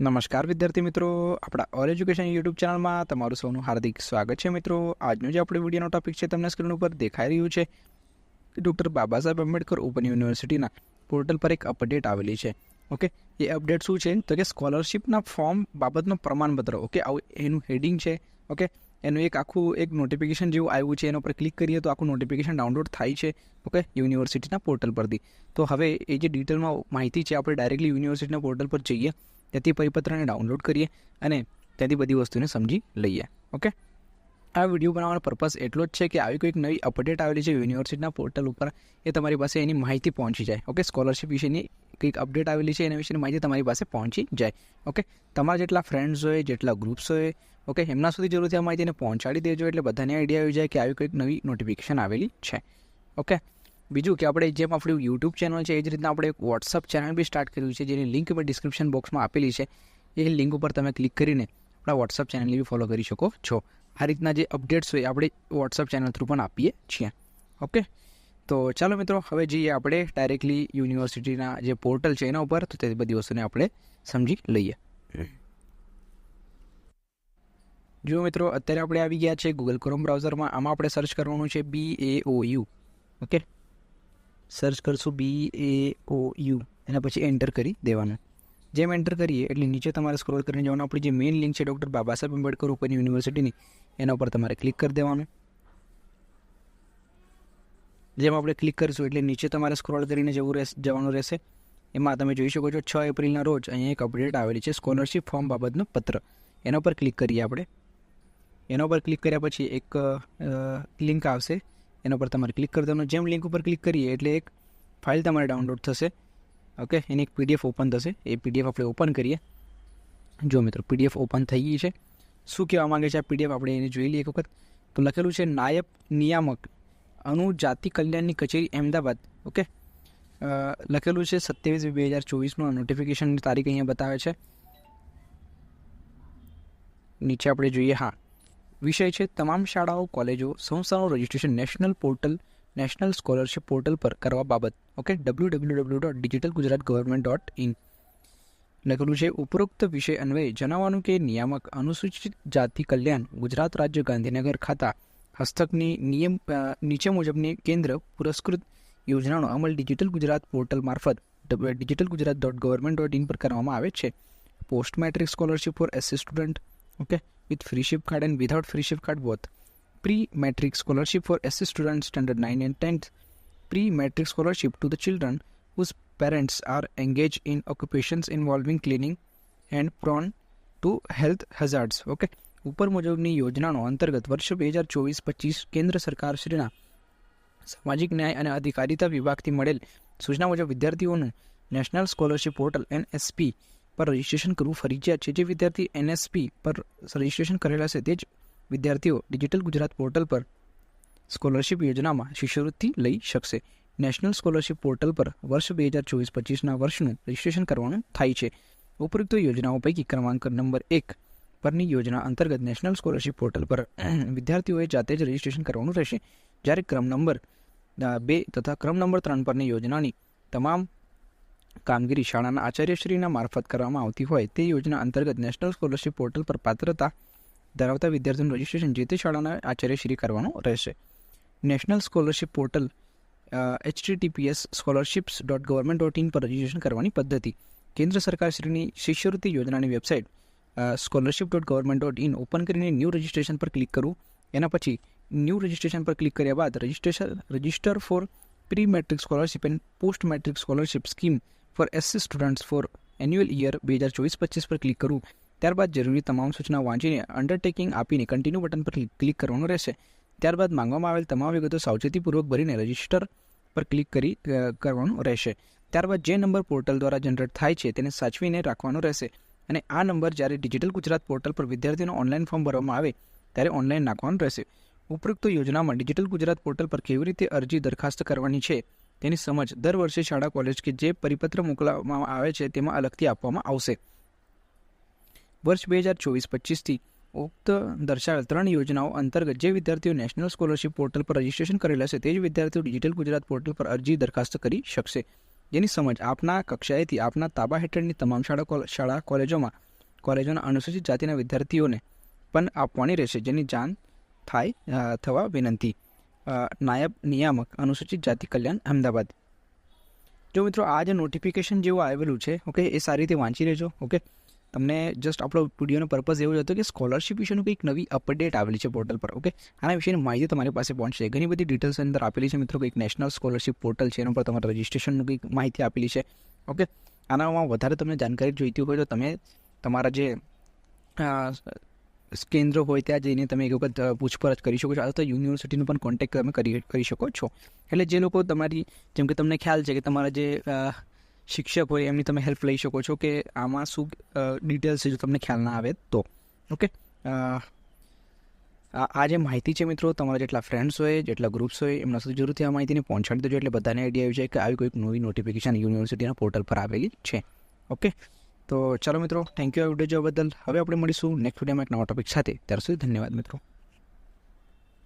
નમસ્કાર વિદ્યાર્થી મિત્રો. આપણા ઓલ એજ્યુકેશન યુટ્યુબ ચેનલમાં તમારું સૌનું હાર્દિક સ્વાગત છે મિત્રો. આજનો જે આપણો વિડીયોનો ટોપિક છે તમને સ્ક્રીન ઉપર દેખાઈ રહ્યું છે. ડૉક્ટર બાબા સાહેબ આંબેડકર ઓપન યુનિવર્સિટીના પોર્ટલ પર એક અપડેટ આવેલી છે. ઓકે? એ અપડેટ શું છે? તો કે સ્કોલરશિપના ફોર્મ બાબતનું પ્રમાણપત્ર. ઓકે? આવું એનું હેડિંગ છે. ઓકે? એનું એક આખું એક નોટિફિકેશન જેવું આવ્યું છે. એના પર ક્લિક કરીએ તો આખું નોટિફિકેશન ડાઉનલોડ થાય છે. ઓકે? યુનિવર્સિટીના પોર્ટલ પરથી. તો હવે એ જે ડિટેલમાં માહિતી છે, આપણે ડાયરેક્ટલી યુનિવર્સિટીના પોર્ટલ પર જઈએ. ત્યાંથી પરિપત્રને ડાઉનલોડ કરીએ અને ત્યાંથી બધી વસ્તુને સમજી લઈએ. ઓકે આ વીડિયો બનાવવાનો પર્પઝ એટલો જ છે કે આવી કોઈક નવી અપડેટ આવેલી છે યુનિવર્સિટીના પોર્ટલ ઉપર, એ તમારી પાસે એની માહિતી પહોંચી જાય. ઓકે સ્કોલરશિપ વિશેની કંઈક અપડેટ આવેલી છે, એના વિશેની માહિતી તમારી પાસે પહોંચી જાય. ઓકે તમારા જેટલા ફ્રેન્ડ્સ હોય, જેટલા ગ્રુપ્સ હોય ઓકે એમના સુધી જરૂરથી આ માહિતીને પહોંચાડી દેજો એટલે બધાને આઈડિયા આવી જાય કે આવી કોઈક નવી નોટિફિકેશન આવેલી છે. ઓકે બીજું કે આપણે જેમ આપણું યુટ્યુબ ચેનલ છે, એ જ રીતના આપણે એક વોટ્સઅપ ચેનલ બી સ્ટાર્ટ કર્યું છે, જેની લિંક મેં ડિસ્ક્રિપ્શન બોક્સમાં આપેલી છે. એ લિંક ઉપર તમે ક્લિક કરીને આપણા વોટ્સઅપ ચેનલને બી ફોલો કરી શકો છો. આ રીતના જે અપડેટ્સ હોય આપણે વોટ્સઅપ ચેનલ થ્રુ પણ આપીએ છીએ. ઓકે તો ચાલો મિત્રો, હવે જઈએ આપણે ડાયરેક્ટલી યુનિવર્સિટીના જે પોર્ટલ છે, એના ઉપર. તો તે બધી વસ્તુને આપણે સમજી લઈએ. જો મિત્રો, અત્યારે આપણે આવી ગયા છે ગૂગલ ક્રોમ બ્રાઉઝરમાં આમાં આપણે સર્ચ કરવાનું છે B A O U okay search કરશું બી એ ઓ યુ એના પછી એન્ટર કરી દેવાનું. જેમ એન્ટર કરીએ એટલે નીચે તમારે સ્ક્રોલ કરીને જવાનું. આપણી જે મેઇન લિંક છે ડૉક્ટર બાબા સાહેબ આંબેડકર ઉપરની યુનિવર્સિટીની એના ઉપર તમારે ક્લિક કરી દેવાનું. જેમ આપણે ક્લિક કરીશું એટલે નીચે તમારે સ્ક્રોલ કરીને જવું રહેશે, જવાનું રહેશે. એમાં તમે જોઈ શકો છો છ એપ્રિલના રોજ અહીંયા એક અપડેટ આવેલી છે સ્કોલરશિપ ફોર્મ બાબતનું પત્ર. એના પર ક્લિક કરીએ આપણે. એના ઉપર ક્લિક કર્યા પછી એક લિંક આવશે. એના પર તમારે ક્લિક કરી દેવાનું જેમ લિંક ઉપર ક્લિક કરીએ, એટલે એક ફાઇલ તમારે ડાઉનલોડ થશે. ઓકે એની એક પીડીએફ ઓપન થશે. એ પીડીએફ આપણે ઓપન કરીએ. જો મિત્રો પીડીએફ ઓપન થઈ ગઈ છે. શું કહેવા માગે છે આ પીડીએફ આપણે એને જોઈ લઈએ એક વખત. તો લખેલું છે, નાયબ નિયામક અનુજાતિ કલ્યાણની કચેરી અહેમદાબાદ ઓકે લખેલું છે, સત્યાવીસ બે હજાર ચોવીસનું નોટિફિકેશનની તારીખ અહીંયા બતાવે છે. નીચે આપણે જોઈએ, હા. વિષય છે, તમામ શાળાઓ, કોલેજો સંસ્થાનું registration national portal national scholarship portal પર કરવા બાબત. Okay W W W dot digital Gujarat government dot in લખેલું છે, ઉપરોક્ત વિષય અન્વયે જણાવવાનું કે નિયામક અનુસૂચિત જાતિ કલ્યાણ, ગુજરાત રાજ્ય ગાંધીનગર ખાતા, હસ્તકની નિયમ નીચે મુજબની કેન્દ્ર પુરસ્કૃત યોજનાનો અમલ ડિજિટલ ગુજરાત પોર્ટલ મારફત digital Gujarat dot government dot in પર કરવામાં આવે છે. Post matric scholarship for SC student. Okay with free ship card and without free ship card both. Pre-matric scholarship for SC students standard 9 and 10th. Pre-matric scholarship to the children whose parents are engaged in occupations involving cleaning and prone to health hazards. Okay ઉપર મુજબની યોજનાનો અંતર્ગત વર્ષ બે હજાર ચોવીસ પચીસ કેન્દ્ર સરકાર શ્રીના સામાજિક ન્યાય અને અધિકારિતા વિભાગથી મળેલ સૂચના મુજબ વિદ્યાર્થીઓનું નેશનલ સ્કોલરશિપ પોર્ટલ એનએસપી પર રજિસ્ટ્રેશન કરવું ફરજિયાત છે. જે વિદ્યાર્થી એનએસપી પર રજિસ્ટ્રેશન કરેલા છે, તે જ વિદ્યાર્થીઓ ડિજિટલ ગુજરાત પોર્ટલ પર સ્કોલરશિપ યોજનામાં શિષ્યવૃત્તિ લઈ શકશે. નેશનલ સ્કોલરશિપ પોર્ટલ પર વર્ષ બે હજાર ચોવીસ પચીસના વર્ષનું રજિસ્ટ્રેશન કરવાનું થાય છે. ઉપરોક્ત યોજનાઓ પૈકી ક્રમાંક નંબર એક પરની યોજના અંતર્ગત નેશનલ સ્કોલરશિપ પોર્ટલ પર વિદ્યાર્થીઓએ જાતે જ રજિસ્ટ્રેશન કરવાનું રહેશે. જ્યારે ક્રમ નંબર બે તથા ક્રમ નંબર ત્રણ પરની યોજનાની તમામ કામગીરી શાળાના આચાર્યશ્રીના મારફત કરવામાં આવતી હોય તે યોજના અંતર્ગત નેશનલ સ્કોલરશિપ પોર્ટલ પર પાત્રતા ધરાવતા વિદ્યાર્થીઓનું રજિસ્ટ્રેશન જે તે શાળાના આચાર્યશ્રી કરવાનું રહેશે. National scholarship portal HTTPS scholarships dot government dot in પર રજિસ્ટ્રેશન કરવાની પદ્ધતિ. કેન્દ્ર સરકારશ્રીની શિષ્યવૃત્તિ યોજનાની website scholarship dot government dot in open કરીને ન્યૂ રજિસ્ટ્રેશન પર ક્લિક કરવું. એના પછી ન્યૂ રજિસ્ટ્રેશન પર ક્લિક કર્યા બાદ registration, register for pre matric scholarship and post matric scholarship scheme for SC students for annual year બે હજાર ચોવીસ પચીસ પર ક્લિક કરવું ત્યારબાદ જરૂરી તમામ સૂચનાઓ વાંચીને અંડરટેકિંગ આપીને કન્ટિન્યુ બટન પર ક્લિક કરવાનું રહેશે. ત્યારબાદ માંગવામાં આવેલ તમામ વિગતો સાવચેતીપૂર્વક ભરીને રજિસ્ટર પર ક્લિક કરી કરવાનું રહેશે. ત્યારબાદ જે નંબર પોર્ટલ દ્વારા જનરેટ થાય છે તેને સાચવીને રાખવાનો રહેશે. અને આ નંબર જ્યારે ડિજિટલ ગુજરાત પોર્ટલ પર વિદ્યાર્થીનો ઓનલાઈન ફોર્મ ભરવામાં આવે, ત્યારે ઓનલાઈન નાખવાનું રહેશે. ઉપરોક્ત યોજનામાં ડિજિટલ ગુજરાત પોર્ટલ પર કેવી રીતે અરજી દરખાસ્ત કરવાની છે? તેની સમજ દર વર્ષે શાળા કોલેજ કે જે પરિપત્ર મોકલવામાં આવે છે તેમાં અલગથી આપવામાં આવશે. વર્ષ બે હજાર ચોવીસ પચીસથી ઉક્ત દર્શાવેલ ત્રણ યોજનાઓ અંતર્ગત જે વિદ્યાર્થીઓ નેશનલ સ્કોલરશિપ પોર્ટલ પર રજિસ્ટ્રેશન કરેલા છે તે જ વિદ્યાર્થીઓ ડિજિટલ ગુજરાત પોર્ટલ પર અરજી દરખાસ્ત કરી શકશે. જેની સમજ આપના કક્ષાએથી આપના તાબા હેઠળની તમામ શાળા શાળા કોલેજોમાં, કોલેજોના અનુસૂચિત જાતિના વિદ્યાર્થીઓને પણ આપવાની રહેશે, જેની જાણ થાય થવા વિનંતી. નાયબ નિયામક અનુસૂચિત જાતિ કલ્યાણ અમદાવાદ. જો મિત્રો આ જે નોટિફિકેશન જેવું આવેલું છે ઓકે એ સારી રીતે વાંચી લેજો ઓકે તમને જસ્ટ આપણો વિડીયોનો પર્પઝ એવો જ હતો કે સ્કોલરશિપ વિશેનું કંઈક નવી અપડેટ આવેલી છે પોર્ટલ પર ઓકે આના વિશેની માહિતી તમારી પાસે પહોંચશે. ઘણી બધી ડિટેલ્સ અંદર આપેલી છે મિત્રો, કંઈક નેશનલ સ્કોલરશિપ પોર્ટલ છે, એના પર તમારા રજિસ્ટ્રેશનનું કંઈક માહિતી આપેલી છે ઓકે આનામાં વધારે તમને જાણકારી જોઈતી હોય તો તમે તમારા જે કેન્દ્ર હોય ત્યાં જઈને તમે એક વખત પૂછપરછ કરી શકો છો. અથવા તો યુનિવર્સિટીનો પણ કોન્ટેક્ટ તમે કરી કરી શકો છો. એટલે જે લોકો તમારી, જેમ કે તમને ખ્યાલ છે કે તમારા જે શિક્ષક હોય એમની તમે હેલ્પ લઈ શકો છો કે આમાં શું ડિટેલ્સ છે જો તમને ખ્યાલ ના આવે તો. ઓકે આ જે માહિતી છે મિત્રો, તમારા જેટલા ફ્રેન્ડ્સ હોય, જેટલા ગ્રુપ્સ હોય, એમના સુધી જરૂરથી આ માહિતીને પહોંચાડી દેજો. એટલે બધાને આઈડિયા આવી જાય કે આવી કોઈક નવી નોટિફિકેશન યુનિવર્સિટીના પોર્ટલ પર આવેલી છે. ઓકે તો ચાલો મિત્રો થેન્ક યુ આ વીડિયો જોવા બદલ. હવે આપણે મળીશું નેક્સ્ટ વિડીયોમાં એક નવા ટોપિક સાથે. ત્યાર સુધી ધન્યવાદ મિત્રો.